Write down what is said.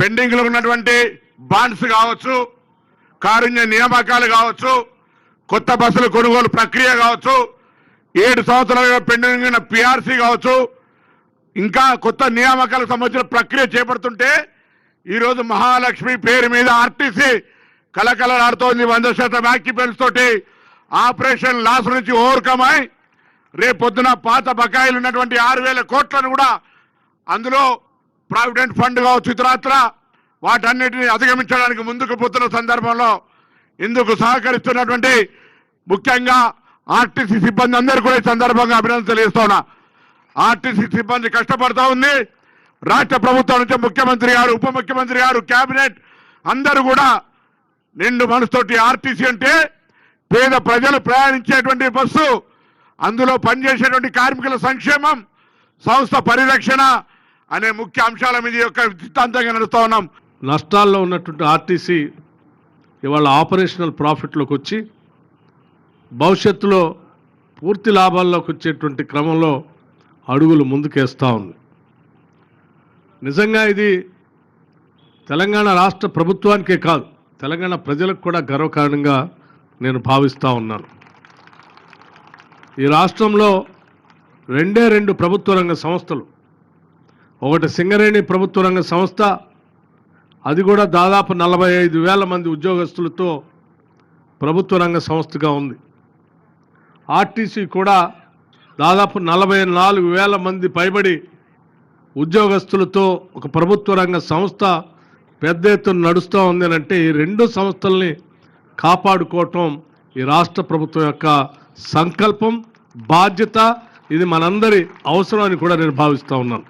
పెండింగ్లో ఉన్నటువంటి బాండ్స్ కావచ్చు కారుణ్య నియామకాలు కావచ్చు కొత్త బస్సుల కొనుగోలు ప్రక్రియ కావచ్చు ఏడు సంవత్సరాలుగా పెండింగ్ ఉన్న పిఆర్సీ కావచ్చు ఇంకా కొత్త నియామకాలకు సంబంధించిన ప్రక్రియ చేపడుతుంటే ఈరోజు మహాలక్ష్మి పేరు మీద ఆర్టీసీ కలకలలాడుతోంది వంద శాతం ఆక్యుపెన్స్ తోటి. ఆపరేషన్ లాస్ నుంచి ఓవర్కమ్ అయి పాత బకాయిలు ఉన్నటువంటి ఆరు వేల కోట్లను కూడా అందులో ప్రావిడెంట్ ఫండ్ కావచ్చు ఇతరత్ర వాటన్నిటిని అధిగమించడానికి ముందుకు పోతున్న సందర్భంలో ఇందుకు సహకరిస్తున్నటువంటి ముఖ్యంగా ఆర్టీసీ సిబ్బంది అందరూ కూడా ఈ సందర్భంగా అభినందన తెలియజేస్తున్నా ఆర్టీసీ సిబ్బంది కష్టపడతా ఉంది. రాష్ట్ర ప్రభుత్వం నుంచి ముఖ్యమంత్రి గారు ఉప ముఖ్యమంత్రి గారు కేబినెట్ అందరూ కూడా నిండు మనసుతోటి ఆర్టీసీ అంటే పేద ప్రజలు ప్రయాణించేటువంటి బస్సు అందులో పనిచేసేటువంటి కార్మికుల సంక్షేమం సంస్థ పరిరక్షణ అనే ముఖ్య అంశాల మీద యొక్క సిద్ధాంతంగా నడుస్తూ ఉన్నాం. నష్టాల్లో ఉన్నటువంటి ఆర్టీసీ ఇవాళ ఆపరేషనల్ ప్రాఫిట్లోకి వచ్చి భవిష్యత్తులో పూర్తి లాభాల్లోకి వచ్చేటువంటి క్రమంలో అడుగులు ముందుకేస్తూ ఉంది. నిజంగా ఇది తెలంగాణ రాష్ట్ర ప్రభుత్వానికే కాదు తెలంగాణ ప్రజలకు కూడా గర్వకారణంగా నేను భావిస్తూ ఉన్నాను. ఈ రాష్ట్రంలో రెండే రెండు ప్రభుత్వ రంగ సంస్థలు ఒకటి సింగరేణి ప్రభుత్వ రంగ సంస్థ అది కూడా దాదాపు నలభై ఐదు వేల మంది ఉద్యోగస్తులతో ప్రభుత్వ రంగ సంస్థగా ఉంది. ఆర్టీసీ కూడా దాదాపు నలభై నాలుగు వేల మంది పైబడి ఉద్యోగస్తులతో ఒక ప్రభుత్వ రంగ సంస్థ పెద్ద ఎత్తున నడుస్తూ ఉంది అంటే ఈ రెండు సంస్థల్ని కాపాడుకోవటం ఈ రాష్ట్ర ప్రభుత్వం యొక్క సంకల్పం బాధ్యత ఇది మనందరి అవసరం అని కూడా నేను భావిస్తూ ఉన్నాను.